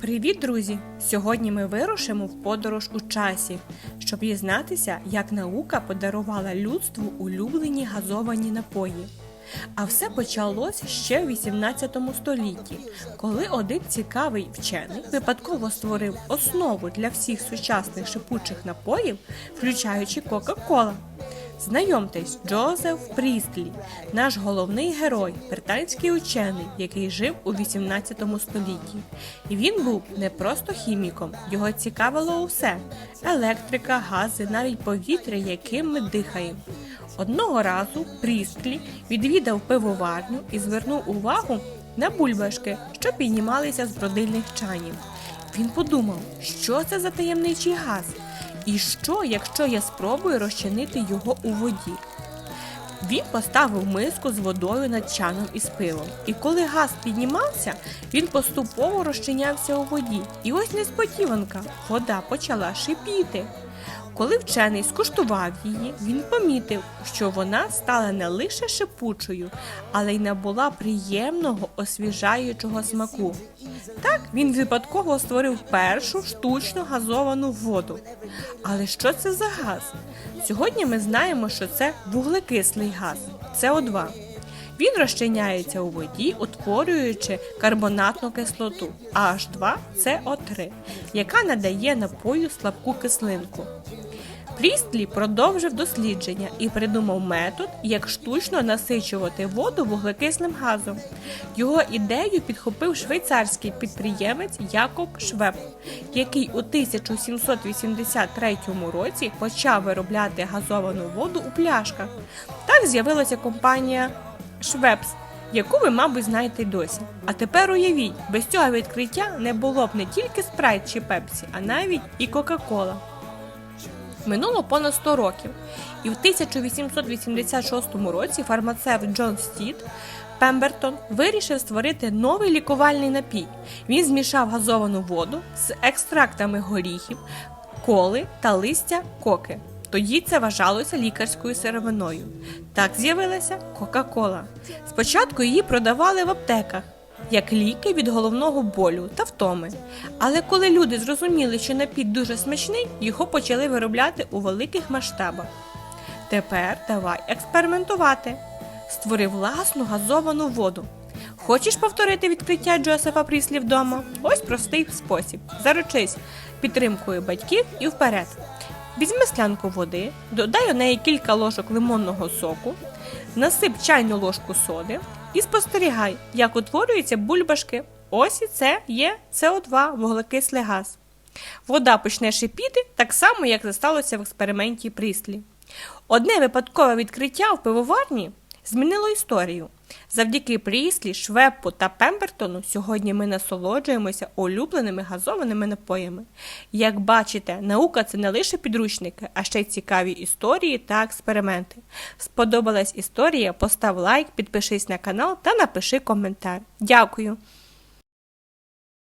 Привіт, друзі! Сьогодні ми вирушимо в подорож у часі, щоб дізнатися, як наука подарувала людству улюблені газовані напої. А все почалось ще в 18 столітті, коли один цікавий вчений випадково створив основу для всіх сучасних шипучих напоїв, включаючи Кока-Кола. Знайомтесь, Джозеф Прістлі, наш головний герой, британський учений, який жив у 18 столітті. І він був не просто хіміком, його цікавило усе: електрика, гази, навіть повітря, яким ми дихаємо. Одного разу Прістлі відвідав пивоварню і звернув увагу на бульбашки, що піднімалися з бродильних чанів. Він подумав, що це за таємничий газ, і що, якщо я спробую розчинити його у воді. Він поставив миску з водою над чаном із пивом, і коли газ піднімався, він поступово розчинявся у воді. І ось несподіванка, вода почала шипіти. Коли вчений скуштував її, він помітив, що вона стала не лише шипучою, але й набула приємного освіжаючого смаку. Так він випадково створив першу штучно газовану воду. Але що це за газ? Сьогодні ми знаємо, що це вуглекислий газ СО2. Він розчиняється у воді, утворюючи карбонатну кислоту H2CO3, яка надає напою слабку кислинку. Прістлі продовжив дослідження і придумав метод, як штучно насичувати воду вуглекислим газом. Його ідею підхопив швейцарський підприємець Якоб Швеб, який у 1783 році почав виробляти газовану воду у пляшках. Так з'явилася компанія Швепс, яку ви, мабуть, знаєте й досі. А тепер уявіть, без цього відкриття не було б не тільки спрайт чи пепсі, а навіть і Кока-Кола. Минуло понад 100 років, і в 1886 році фармацевт Джон Стіт Пембертон вирішив створити новий лікувальний напій. Він змішав газовану воду з екстрактами горіхів, коли та листя коки. Тоді це вважалося лікарською сировиною. Так з'явилася Кока-Кола. Спочатку її продавали в аптеках як ліки від головного болю та втоми. Але коли люди зрозуміли, що напій дуже смачний, його почали виробляти у великих масштабах. Тепер давай експериментувати. Створи власну газовану воду. Хочеш повторити відкриття Джозефа Пріслі вдома? Ось простий спосіб. Заручись підтримкою батьків і вперед. Візьми склянку води, додай у неї кілька ложок лимонного соку, насип чайну ложку соди і спостерігай, як утворюються бульбашки. Ось і це є СО2 вуглекислий газ. Вода почне шипіти так само, як це сталося в експерименті Пріслі. Одне випадкове відкриття в пивоварні змінило історію. Завдяки Пріслі, Швеппу та Пембертону сьогодні ми насолоджуємося улюбленими газованими напоями. Як бачите, наука це не лише підручники, а ще й цікаві історії та експерименти. Сподобалась історія? Постав лайк, підпишись на канал та напиши коментар. Дякую!